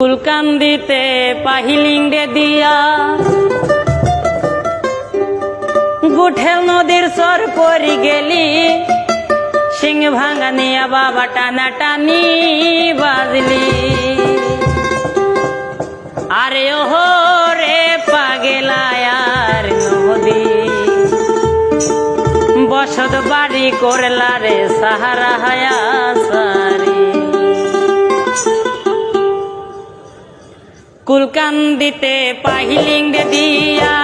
ফুলকান্দিতে পাহিলিঙ্গে দিয়া। গুঠেল নদীর সর পরি গেলি, সিং ভাঙা নিয়া বাবা টানা টানি বাজলি। আরে ওহো রে পাগেলায়ার নদী। বসত বাড়ি করলা রে সাহারা হায়া সারি। কুলকান্দিতে পাহিলিং দিয়া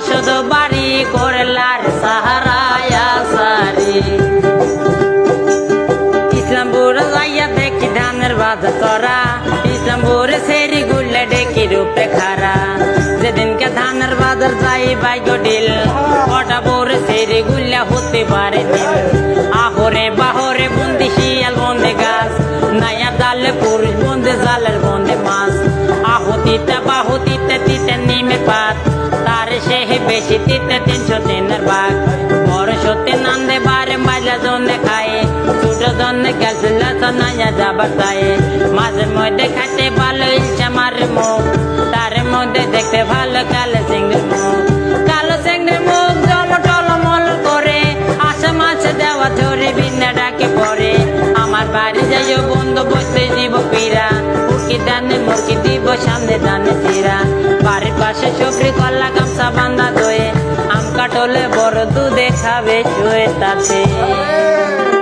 বসত বাড়ি করলার সাহারায়া সারি। ইসলামপুর যাইয়া দেখি ধানের বাজার করা ইসলামপুর সেরি গুলে ডেকি রূপে খারা। যেদিনকে ধানের বাজার যাই বাই ডিল কটা বোর সেরি গুল্লা হতে পারে দিল আহরে বাহরে বন্দি শিয়াল, বন্দে গাছ। নাইয়া জালে পুরুষ, বন্দে জালের বন্দে মাছ। আহুতিতে বাহুতিতে তিতে নিমে পাত। বেশি তিতে তিনশো তিনের বাঘ বড় সত্যি নন্দে বারে মাজা জনে খায়। ছোট জনে গেছিল নাইয়া যাবার তাই। মাঝে মধ্যে খাইতে ভালো ইচ্ছা মারে মুখ। তার মধ্যে দেখতে ভালো কালো সিংহের মুখ। কালো সিংহের মুখ জল টলমল করে। আশা মাছে দেওয়া ধরে বিনা ডাকে পড়ে। আমার বাড়ি যাইও বন্ধু বসতে জীব পীরা উকি দানে মুরকি দিব সামনে দানে চিরা বাড়ির পাশে সবরি দয়ে আম